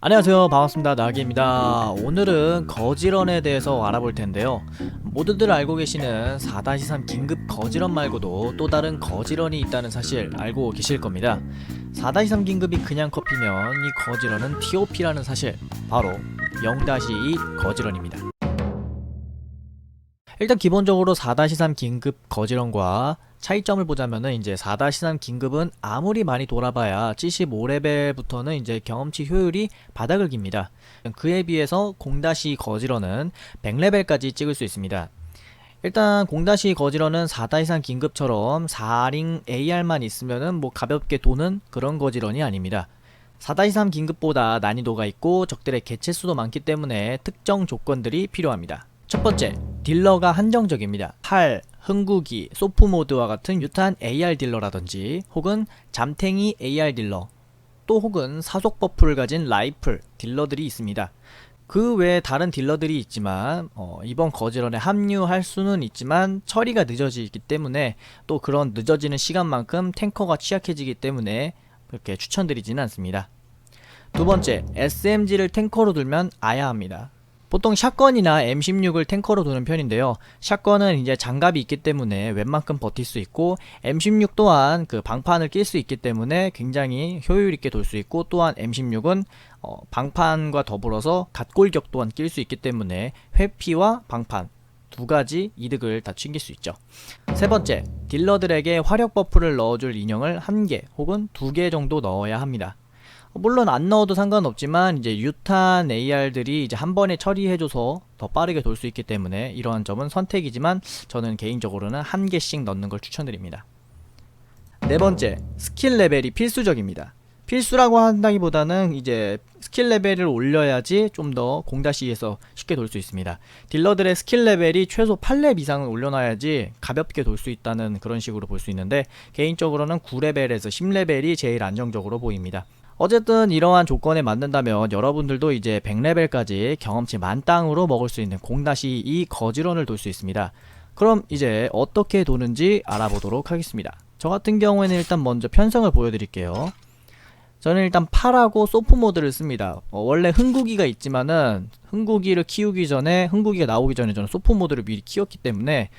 안녕하세요. 반갑습니다. 나기입니다. 오늘은 거지런에 대해서 알아볼 텐데요. 모두들 알고 계시는 4-3 긴급 거지런 말고도 또 다른 거지런이 있다는 사실 알고 계실 겁니다. 4-3 긴급이 그냥 커피면 이 거지런은 TOP라는 사실 바로 0-2 거지런입니다 일단 기본적으로 4-3 긴급 거지런과 차이점을 보자면은 이제 4-3 긴급은 아무리 많이 돌아봐야 75레벨부터는 이제 경험치 효율이 바닥을 깁니다. 그에 비해서 0-2 거지런은 100레벨까지 찍을 수 있습니다. 일단 0-2 거지런은 4-3 긴급처럼 4링 AR만 있으면은 뭐 가볍게 도는 그런 거지런이 아닙니다. 4-3 긴급보다 난이도가 있고 적들의 개체 수도 많기 때문에 특정 조건들이 필요합니다. 첫 번째, 딜러가 한정적입니다. 팔, 흥구기, 소프모드와 같은 유탄 AR 딜러라든지 혹은 잠탱이 AR 딜러 또 혹은 사속 버프를 가진 라이플 딜러들이 있습니다. 그 외에 다른 딜러들이 있지만 어, 이번 거지런에 합류할 수는 있지만 처리가 늦어지기 때문에 또 그런 늦어지는 시간만큼 탱커가 취약해지기 때문에 그렇게 추천드리지는 않습니다. 두 번째, SMG를 탱커로 들면 아야 합니다. 보통 샷건이나 M16을 탱커로 두는 편인데요. 샷건은 이제 장갑이 있기 때문에 웬만큼 버틸 수 있고 M16 또한 그 방판을 낄 수 있기 때문에 굉장히 효율 있게 돌 수 있고 또한 M16은 어, 방판과 더불어서 갓골격 또한 낄 수 있기 때문에 회피와 방판 두 가지 이득을 다 챙길 수 있죠. 세 번째, 딜러들에게 화력 버프를 넣어줄 인형을 한 개 혹은 두 개 정도 넣어야 합니다. 물론 안 넣어도 상관없지만 이제 유탄 AR들이 이제 한 번에 처리해줘서 더 빠르게 돌 수 있기 때문에 이러한 점은 선택이지만 저는 개인적으로는 한 개씩 넣는 걸 추천드립니다. 네 번째, 스킬 레벨이 필수적입니다. 필수라고 한다기보다는 이제 스킬 레벨을 올려야지 좀 더 공다시에서 쉽게 돌 수 있습니다. 딜러들의 스킬 레벨이 최소 8렙 이상은 올려놔야지 가볍게 돌 수 있다는 그런 식으로 볼 수 있는데 개인적으로는 9레벨에서 10레벨이 제일 안정적으로 보입니다. 어쨌든 이러한 조건에 맞는다면 여러분들도 이제 100레벨까지 경험치 만 땅으로 먹을 수 있는 0-2 거지런을 돌 수 있습니다. 그럼 이제 어떻게 도는지 알아보도록 하겠습니다. 저 같은 경우에는 일단 먼저 편성을 보여드릴게요. 저는 일단 팔하고 소프 모드를 씁니다. 어, 원래 흥구기가 있지만은 흥구기를 키우기 전에 흥구기가 나오기 전에 저는 소프 모드를 미리 키웠기 때문에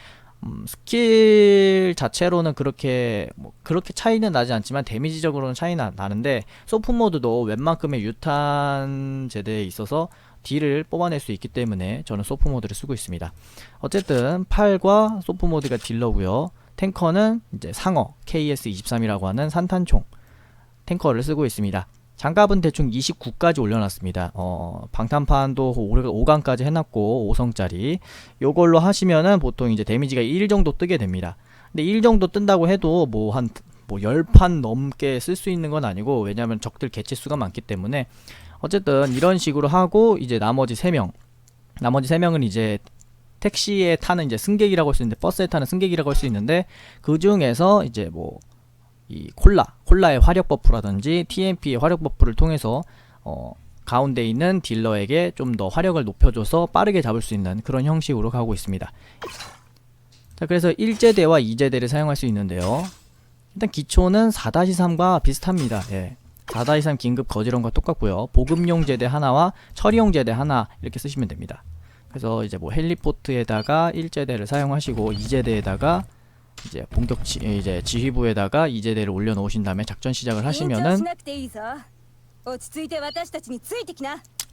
음, 스킬 자체로는 그렇게 뭐 그렇게 차이는 나지 않지만 데미지적으로는 차이는 나는데 소프 모드도 웬만큼의 유탄 제대에 있어서 딜을 뽑아낼 수 있기 때문에 저는 소프 모드를 쓰고 있습니다. 어쨌든 팔과 소프 모드가 딜러고요. 탱커는 이제 상어 KS23이라고 하는 산탄총 탱커를 쓰고 있습니다. 장갑은 대충 29까지 올려놨습니다. 어, 방탄판도 5, 강까지 해놨고 5성짜리 요걸로 하시면은 보통 이제 데미지가 1 정도 뜨게 됩니다. 근데 1 정도 뜬다고 해도 뭐한뭐 10판 넘게 쓸 수 있는 건 아니고 왜냐면 적들 개체 수가 많기 때문에 어쨌든 이런 식으로 하고 이제 나머지 3명 나머지 3명은 이제 택시에 타는 이제 승객이라고 할 수 있는데 버스에 타는 승객이라고 할 수 있는데 그 중에서 이제 뭐 이 콜라, 콜라의 화력 버프라든지 TMP의 화력 버프를 통해서 어, 가운데 있는 딜러에게 좀 더 화력을 높여줘서 빠르게 잡을 수 있는 그런 형식으로 가고 있습니다. 자, 그래서 1제대와 2제대를 사용할 수 있는데요. 일단 기초는 4-3과 비슷합니다. 예. 4-3 긴급 거지론과 똑같고요. 보급용 제대 하나와 처리용 제대 하나 이렇게 쓰시면 됩니다. 그래서 이제 뭐 헬리포트에다가 1제대를 사용하시고 2제대에다가 이제 본격 지, 이제 지휘부에다가 이제대를 올려놓으신 다음에 작전 시작을 하시면은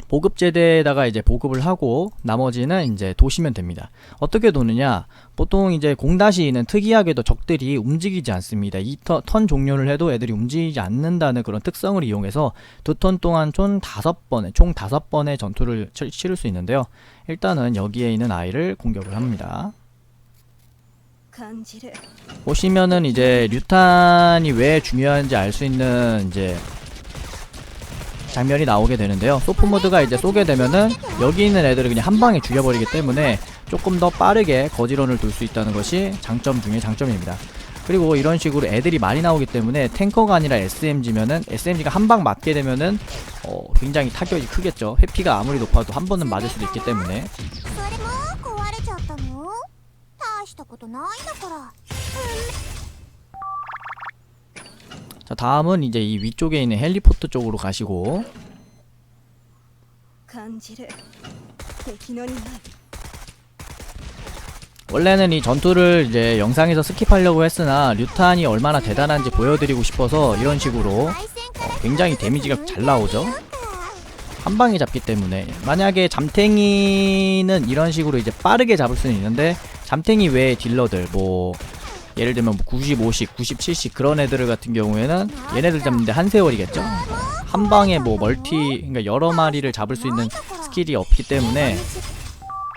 보급 제대에다가 이제 보급을 하고 나머지는 이제 도시면 됩니다. 어떻게 도느냐? 보통 이제 공다시는 특이하게도 적들이 움직이지 않습니다. 이턴 종료를 해도 애들이 움직이지 않는다는 그런 특성을 이용해서 두 턴 동안 총 다섯 번의 총 다섯 번의 전투를 치를 수 있는데요. 일단은 여기에 있는 아이를 공격을 합니다. 보시면은 이제 류탄이 왜 중요한지 알 수 있는 이제 장면이 나오게 되는데요. 소프 모드가 이제 쏘게 되면은 여기 있는 애들을 그냥 한 방에 죽여버리기 때문에 조금 더 빠르게 거지론을 둘수 있다는 것이 장점 중의 장점입니다. 그리고 이런 식으로 애들이 많이 나오기 때문에 탱커가 아니라 SMG면은 SMG가 한 방 맞게 되면은 어 굉장히 타격이 크겠죠. 회피가 아무리 높아도 한 번은 맞을 수도 있기 때문에 大したことないんだから 자 다음은 이제 이 위쪽에 있는 헬리포트 쪽으로 가시고 感じる敵の匂い 원래는 이 전투를 이제 영상에서 스킵하려고 했으나 류탄이 얼마나 대단한지 보여드리고 싶어서 이런 식으로 対戦から 어, 굉장히 데미지가 잘 나오죠. 한 방에 잡기 때문에 만약에 잠탱이는 이런 식으로 이제 빠르게 잡을 수는 있는데 잠탱이 외에 딜러들 뭐 예를 들면 뭐 95식, 97식 그런 애들 같은 경우에는 얘네들 잡는데 한 세월이겠죠. 한 방에 뭐 멀티 그러니까 여러 마리를 잡을 수 있는 스킬이 없기 때문에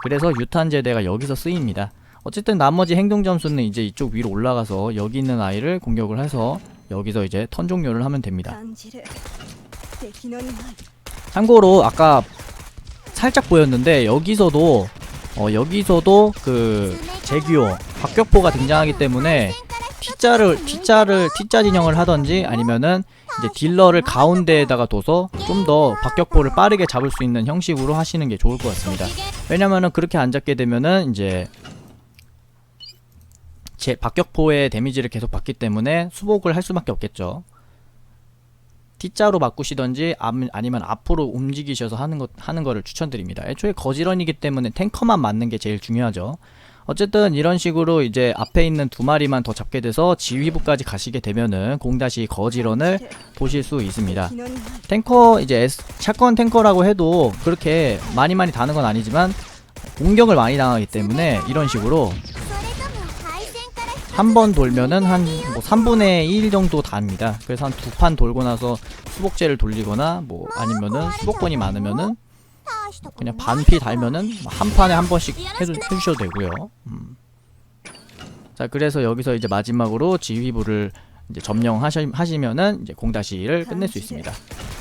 그래서 유탄 제대가 여기서 쓰입니다. 어쨌든 나머지 행동 점수는 이제 이쪽 위로 올라가서 여기 있는 아이를 공격을 해서 여기서 이제 턴 종료를 하면 됩니다. 참고로 아까 살짝 보였는데 여기서도 어 여기서도 그 재규어 박격포가 등장하기 때문에 T자를 T자를 T자 진영을 하던지 아니면은 이제 딜러를 가운데에다가 둬서 좀 더 박격포를 빠르게 잡을 수 있는 형식으로 하시는 게 좋을 것 같습니다. 왜냐면은 그렇게 안 잡게 되면은 이제 제 박격포의 데미지를 계속 받기 때문에 수복을 할 수밖에 없겠죠. T자로 바꾸시던지 아니면 앞으로 움직이셔서 하는 것 하는 거를 추천드립니다. 애초에 거지런이기 때문에 탱커만 맞는 게 제일 중요하죠. 어쨌든 이런 식으로 이제 앞에 있는 두 마리만 더 잡게 돼서 지휘부까지 가시게 되면은 공다시 거지런을 보실 수 있습니다. 탱커 이제 샷건 탱커라고 해도 그렇게 많이 많이 다는 건 아니지만 공격을 많이 당하기 때문에 이런 식으로 한 번 돌면은 한 뭐 3분의 1 정도 답니다. 그래서 한 두 판 돌고 나서 수복제를 돌리거나 뭐 아니면은 수복권이 많으면은 그냥 반피 달면은 뭐 한 판에 한 번씩 해주, 해주셔도 되고요. 음. 자 그래서 여기서 이제 마지막으로 지휘부를 이제 점령하시면은 이제 공다시를 끝낼 수 있습니다.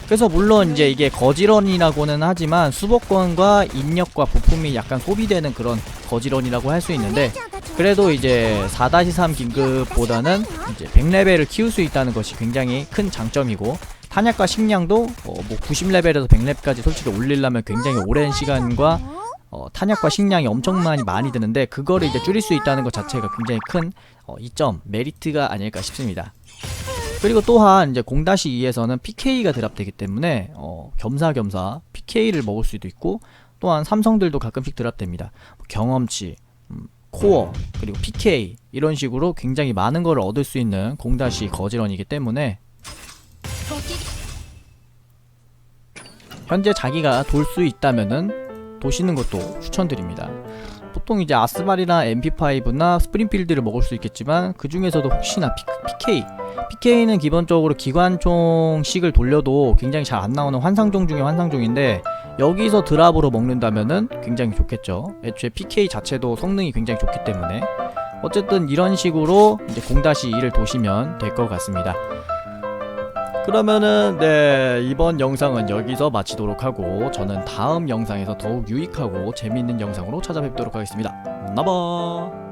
그래서 물론 이제 이게 거지런이라고는 하지만 수복권과 인력과 부품이 약간 소비되는 그런 거지런이라고 할 수 있는데 그래도 이제 4-3 긴급보다는 이제 100레벨을 키울 수 있다는 것이 굉장히 큰 장점이고 탄약과 식량도 어, 뭐 90레벨에서 100렙까지 솔직히 올리려면 굉장히 오랜 시간과 어, 탄약과 식량이 엄청 많이 많이 드는데 그거를 이제 줄일 수 있다는 것 자체가 굉장히 큰 어, 이점 메리트가 아닐까 싶습니다. 그리고 또한 이제 0-2에서는 PK가 드랍되기 때문에 어, 겸사겸사 PK를 먹을 수도 있고 또한 삼성들도 가끔씩 드랍됩니다. 뭐 경험치, 음, 코어 그리고 PK 이런 식으로 굉장히 많은 걸 얻을 수 있는 0- 거지런이기 때문에 현재 자기가 돌 수 있다면은 도시는 것도 추천드립니다. 보통 이제 아스발이나 MP5나 스프링필드를 먹을 수 있겠지만 그 중에서도 혹시나 피, PK PK는 기본적으로 기관총식을 돌려도 굉장히 잘 안 나오는 환상종 중에 환상종인데 여기서 드랍으로 먹는다면은 굉장히 좋겠죠. 애초에 PK 자체도 성능이 굉장히 좋기 때문에 어쨌든 이런 식으로 이제 0-2를 도시면 될 것 같습니다. 그러면은 네 이번 영상은 여기서 마치도록 하고 저는 다음 영상에서 더욱 유익하고 재미있는 영상으로 찾아뵙도록 하겠습니다. 나바.